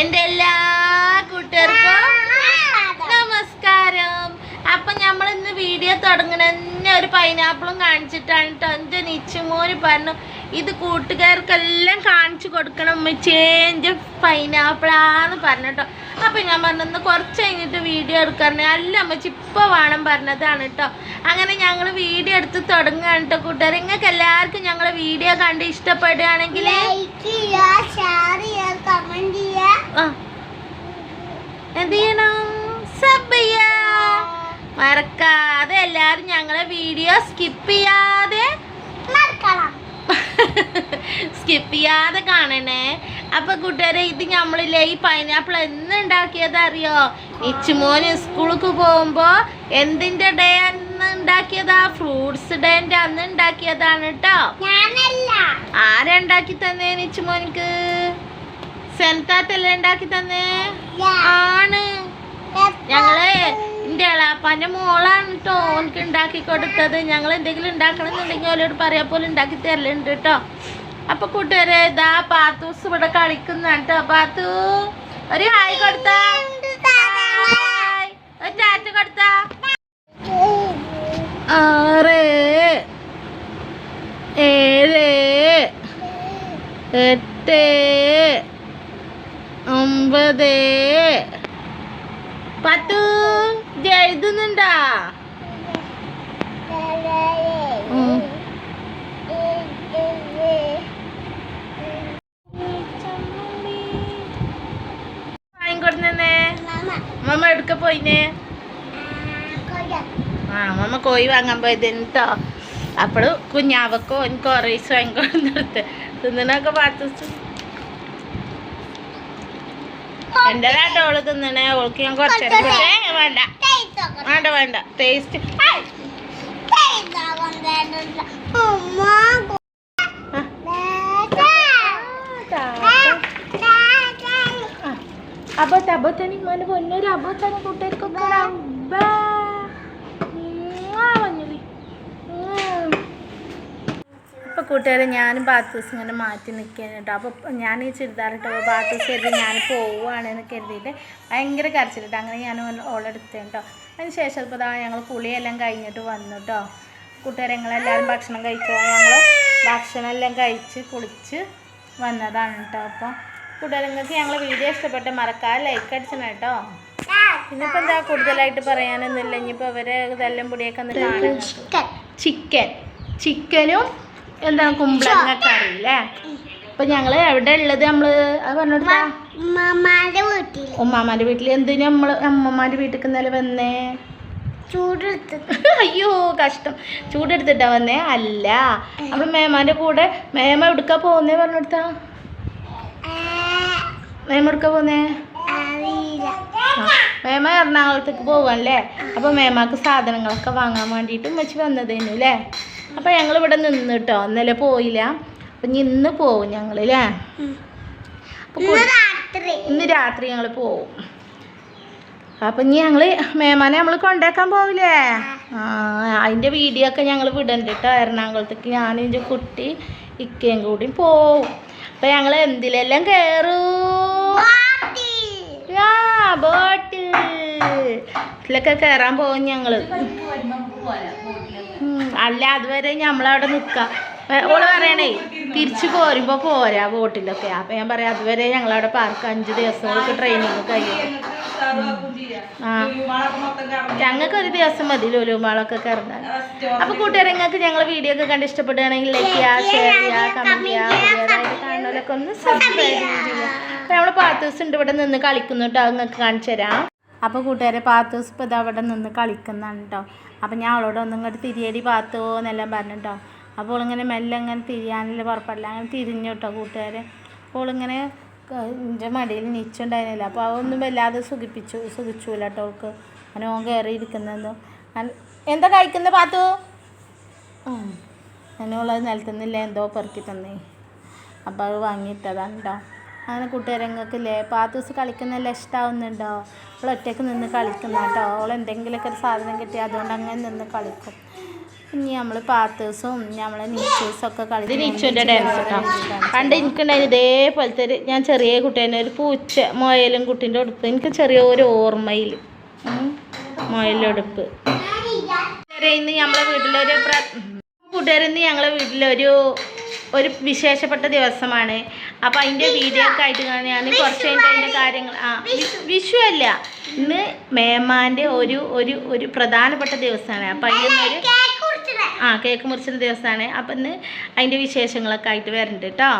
എന്റെ എല്ലാ കൂട്ടുകാർക്കും നമസ്കാരം. അപ്പൊ നമ്മൾ ഇന്ന് വീഡിയോ തുടങ്ങണ തന്നെ ഒരു പൈനാപ്പിളും കാണിച്ചിട്ടാണ് കേട്ടോ എന്റെ നിച്ചുമോന് പറഞ്ഞു. ഇത് കൂട്ടുകാർക്കെല്ലാം കാണിച്ചു കൊടുക്കണം. ചേഞ്ച് പൈനാപ്പിളാന്ന് പറഞ്ഞിട്ടോ. അപ്പം ഞാൻ പറഞ്ഞു ഇന്ന് കുറച്ച് കഴിഞ്ഞിട്ട് വീഡിയോ എടുക്കാറുണ്ട് അല്ല അമ്മച്ചി ഇപ്പോൾ വേണം പറഞ്ഞതാണ് കേട്ടോ അങ്ങനെ ഞങ്ങൾ വീഡിയോ എടുത്ത് തുടങ്ങുകയാണ് കേട്ടോ കൂട്ടുകാർ. നിങ്ങൾക്ക് എല്ലാവർക്കും ഞങ്ങളെ വീഡിയോ കണ്ട് ഇഷ്ടപ്പെടുകയാണെങ്കിൽ എന്ത് ചെയ്യണം? സബ് ചെയ്യാ. മറക്കാതെ എല്ലാവരും ഞങ്ങളെ വീഡിയോ സ്കിപ്പ് ചെയ്യാതെ സ്കിപ്പ് ചെയ്യാതെ കാണണേ. അപ്പൊ കൂട്ടുകാരെ ഇത് നമ്മളില്ലേ ഈ പൈനാപ്പിൾ എന്ന് ഉണ്ടാക്കിയത് അറിയോ ഇച്ചുമോന് സ്കൂൾക്ക് പോകുമ്പോ എന്തിന്റെ ഡേ അന്ന് ഉണ്ടാക്കിയതാ? ഫ്രൂട്ട്സ് ഡേന്റെ അന്ന് ഉണ്ടാക്കിയതാണ് കേട്ടോ ആരാ ഉണ്ടാക്കി തന്നേ നിച്ചുമോനിക്ക് സെൻതാത്തല്ലേ ഉണ്ടാക്കി തന്നേ? ആണ്. ഞങ്ങൾ എന്റെ എളാപ്പാന്റെ മോളാണ് കേട്ടോ ഓനക്ക് ഉണ്ടാക്കി കൊടുത്തത്. ഞങ്ങൾ എന്തെങ്കിലും ഉണ്ടാക്കണം എന്നുണ്ടെങ്കിൽ ഓലോട് പറയാ പോലെ ഉണ്ടാക്കി തരലുണ്ട് കേട്ടോ അപ്പൊ കൂട്ടുകാരെ ഇതാ പാത്തൂസ് ഇവിടെ കളിക്കുന്നാണ് കേട്ടോ പാത്തു ഒരു ഹായ് കൊടുത്താ. എട്ട് ഒമ്പത് പത്തു. ആ മമ്മ കോഴി വാങ്ങാൻ പോയത് കേട്ടോ അപ്പോൾ കുഞ്ഞാവക്കോ എനിക്ക് റൈസ് വാങ്ങിക്കൊടുത്ത് തിന്നണൊക്കെ പാത്തു. എന്റേതാട്ടോ ഓൾ തിന്നണേ. ഓൾക്ക് ഞാൻ കുറച്ചേരം വേണ്ട. വേണ്ട വേണ്ട. ടേസ്റ്റ്. അബോത്ത് അബോത്തനി മോനെ പൊന്നൊരു അബോത്താണ് കൂട്ടുകാർക്കൊക്കെ. അപ്പൊ കൂട്ടുകാരെ ഞാനും ബാത്തൂസ് ഇങ്ങനെ മാറ്റി നിൽക്കുകയാണ് കേട്ടോ. അപ്പോൾ ഞാൻ ഈ ചുരിദാറിട്ട് ബാത്തൂസ് കരുതി ഞാൻ പോവുകയാണെന്ന് കരുതിയിട്ട് ഭയങ്കര കരച്ചിലിട്ട്. അങ്ങനെ ഞാൻ ഓളെടുത്തേ കേട്ടോ. അതിന് ശേഷം ഇപ്പോൾ ഞങ്ങൾ കുളിയെല്ലാം കഴിഞ്ഞിട്ട് വന്നു കേട്ടോ. കൂട്ടുകാരെ ഞങ്ങളെല്ലാവരും ഭക്ഷണം കഴിച്ചോ ഞങ്ങൾ ഭക്ഷണമെല്ലാം കഴിച്ച് കുളിച്ച് വന്നതാണ് കേട്ടോ. അപ്പോൾ കൂട്ടുകാരെ നിങ്ങൾക്ക് ഞങ്ങൾ വീഡിയോ ഇഷ്ടപ്പെട്ട് മറക്കാതെ ലൈക്ക് അടിച്ചണം കേട്ടോ. ഇന്നിപ്പോൾ എന്താ കൂടുതലായിട്ട് പറയാനൊന്നുമില്ല. ഇനിയിപ്പോൾ അവരെ ഇതെല്ലാം പൊടിയൊക്കെ ഒന്ന് കാണും. ചിക്കൻ ചിക്കനും എന്താണ് കുമ്പളങ്ങ കറി അല്ലേ അപ്പൊ ഞങ്ങൾ എവിടെ ഉള്ളത് നമ്മൾ? അത് പറഞ്ഞോട്ടാ ഉമ്മമാരുടെ വീട്ടിൽ ഉമ്മാമാന്റെ വീട്ടിൽ എന്തിനു നമ്മൾ അമ്മമാന്റെ വീട്ടിൽ ഇന്നലെ വന്നേ? ചൂടെടുത്ത്. അയ്യോ കഷ്ടം. ചൂടെടുത്തിട്ടാ വന്നേ? അല്ല. അപ്പൊ മേമാന്റെ കൂടെ മേമ എവിടുക്കാ പോന്നേ പറഞ്ഞെടുത്താ? മേമ എവിടുക്കാ പോന്നേ? മേമ എറണാകുളത്തേക്ക് പോവാല്ലേ അപ്പൊ മേമാക്ക് സാധനങ്ങളൊക്കെ വാങ്ങാൻ വേണ്ടിയിട്ട് വെച്ച് വന്നതേനു അല്ലേ അപ്പൊ ഞങ്ങൾ ഇവിടെ നിന്ന് കേട്ടോ ഇന്നലെ പോയില്ല. അപ്പൊ ഇനി ഇന്ന് പോവും ഞങ്ങൾ അല്ലേ ഇന്ന് രാത്രി. ഇന്ന് രാത്രി ഞങ്ങൾ പോവും. അപ്പൊ ഇനി ഞങ്ങൾ മേമാനെ നമ്മൾ കൊണ്ടാക്കാൻ പോവില്ലേ? ആ. അതിന്റെ വീഡിയോ ഒക്കെ ഞങ്ങൾ വിടണ്ട കേട്ടോ എറണാകുളത്തേക്ക് ഞാനും എന്റെ കുട്ടി ഇക്കയും കൂടി പോവും. അപ്പൊ ഞങ്ങൾ എന്തിലെല്ലാം കയറൂ ആ ബോട്ടിൽ. ഇതിലൊക്കെ കയറാൻ പോകും ഞങ്ങൾ. ഉം, അല്ല അതുവരെ നമ്മളവിടെ നിക്കാം. ഏ, ഓൾ പറയണേ തിരിച്ചു പോരുമ്പോ പോരാ ബോട്ടിലൊക്കെ. അപ്പൊ ഞാൻ പറയാം അതുവരെ ഞങ്ങളവിടെ പാർക്ക് അഞ്ച് ദിവസം ഓൾക്ക് ട്രെയിനിങ് കഴിയും ആ. ഞങ്ങൾക്ക് ഒരു ദിവസം മതി ലുലുമാളൊക്കെ കയറുന്നത് അപ്പൊ കൂട്ടുകാരെ നിങ്ങൾക്ക് ഞങ്ങൾ വീഡിയോ ഒക്കെ കണ്ട് ഇഷ്ടപ്പെടുകയാണെങ്കിൽ ലൈക്ക് ചെയ്യാ ഷെയർ ചെയ്യാ കമന്റ് ചെയ്യുക കാണുന്നവരൊക്കെ ഒന്ന് സബ്സ്ക്രൈബ് ചെയ്യുക. അപ്പൊ പാത്ത് ദിവസം ഉണ്ട് ഇവിടെ നിന്ന് കളിക്കുന്നുണ്ടോ. നിങ്ങൾക്ക് കാണിച്ചു തരാം. അപ്പോൾ കൂട്ടുകാരെ പാത്തൂസ് ഇപ്പോൾ ഇത് അവിടെ നിന്ന് കളിക്കുന്നതാണ് അപ്പോൾ ഞാൻ അവളോട് ഒന്നും ഇങ്ങോട്ട് തിരിയടി പാത്തോ എന്നെല്ലാം പറഞ്ഞു കേട്ടോ അപ്പോൾ ഇങ്ങനെ മെല്ലെ ഇങ്ങനെ തിരിയാനുള്ള പുറപ്പെടില്ല അങ്ങനെ തിരിഞ്ഞു കേട്ടോ അപ്പോൾ ഇങ്ങനെ എന്റെ മടിയിൽ നീച്ചുണ്ടായിരുന്നില്ല. അപ്പോൾ അതൊന്നും വല്ലാതെ സുഖിപ്പിച്ചു സുഖിച്ചൂല കേട്ടോ അവൾക്ക്. അങ്ങനെ ഓൻ കയറി ഇരിക്കുന്നതും എന്താ കഴിക്കുന്ന പാത്തു? അതിനുള്ളത് നിലത്തുന്നില്ല. എന്തോ പെറുക്കി തന്നേ. അപ്പോൾ അത് വാങ്ങിയിട്ടതാണ് കേട്ടോ അങ്ങനെ കൂട്ടുകാരങ്ങൾക്കില്ലേ പാത്തൂസ് കളിക്കുന്നതെല്ലാം ഇഷ്ടമാവുന്നുണ്ടോ അവൾ ഒറ്റയ്ക്ക് നിന്ന് കളിക്കുന്ന കേട്ടോ. അവൾ എന്തെങ്കിലുമൊക്കെ ഒരു സാധനം കിട്ടിയാൽ അതുകൊണ്ട് അങ്ങനെ നിന്ന് കളിക്കും. ഇനി നമ്മൾ പാത്തേഴ്സും നമ്മളെ നീച്ചൂസും ഒക്കെ കളിക്കും നീച്ചുവിന്റെ ഡാൻസ് കേട്ടോ പണ്ട് എനിക്കുണ്ടായിരുന്നു ഇതേപോലത്തെ ഒരു ഞാൻ ചെറിയ കുട്ടീനെ ഒരു പൂച്ച മുയലും കുട്ടീന്റെ ഉടുപ്പ്. എനിക്ക് ചെറിയൊരു ഓർമ്മയിൽ മുയലുടുപ്പ് ചെറിയ ഇന്ന് നമ്മളെ വീട്ടിലൊരു കൂട്ടുകാരിന്ന് ഞങ്ങളെ വീട്ടിലൊരു ഒരു വിശേഷപ്പെട്ട ദിവസമാണ്. അപ്പോൾ അതിന്റെ വീഡിയോ ഒക്കെ ആയിട്ട് ഞാൻ കുറച്ച് കഴിഞ്ഞിട്ട് അതിന്റെ കാര്യങ്ങൾ ആ വിഷു. അല്ല. ഇന്ന് മേമാന്റെ ഒരു ഒരു ഒരു പ്രധാനപ്പെട്ട ദിവസമാണ്. അപ്പൊ അതിനൊരു ആ കേക്ക് മുറിച്ചൊരു ദിവസമാണ്. അപ്പം ഇന്ന് അതിന്റെ വിശേഷങ്ങളൊക്കെ ആയിട്ട് വരുന്നുണ്ട് കേട്ടോ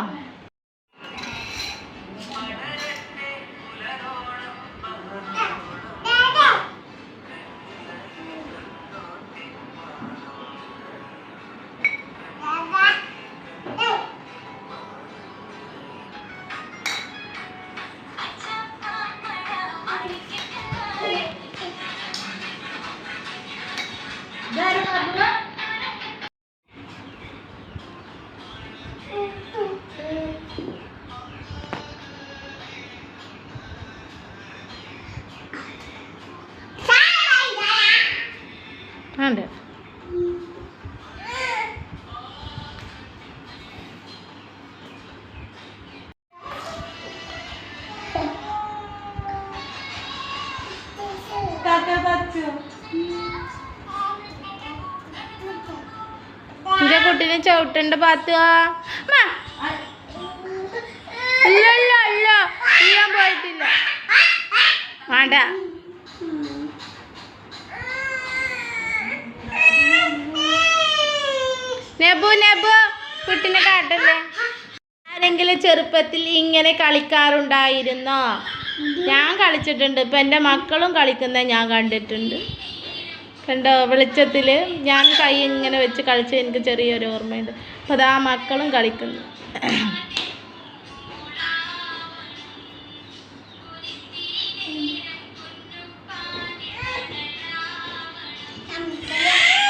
എന്റെ ചവിട്ടണ്ട പാത്തുവാ പോയിട്ടില്ല. വേണ്ട. നെബു നെബു. കുട്ടിനെ കാട്ടല്ലേ? ആരെങ്കിലും ചെറുപ്പത്തിൽ ഇങ്ങനെ കളിക്കാറുണ്ടായിരുന്നോ? ഞാൻ കളിച്ചിട്ടുണ്ട്. ഇപ്പം എന്റെ മക്കളും കളിക്കുന്നത് ഞാൻ കണ്ടിട്ടുണ്ട്. കണ്ടോ വെളിച്ചത്തിൽ ഞാൻ കൈ ഇങ്ങനെ വെച്ച് കളിച്ച് എനിക്ക് ചെറിയൊരു ഓർമ്മയുണ്ട്. അപ്പോൾ ആ മക്കളും കളിക്കുന്നു.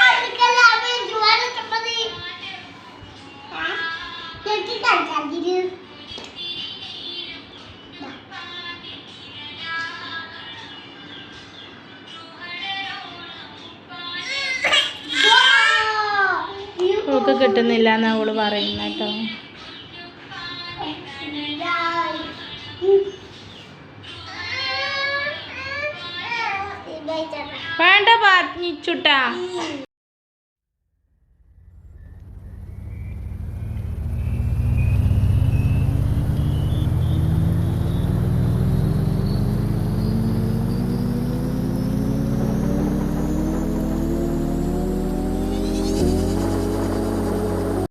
അവൾക്ക് കിട്ടുന്നില്ല എന്നാണ് അവൾ പറയുന്നത് കേട്ടോ വേണ്ട പറഞ്ഞിച്ചുട്ടാ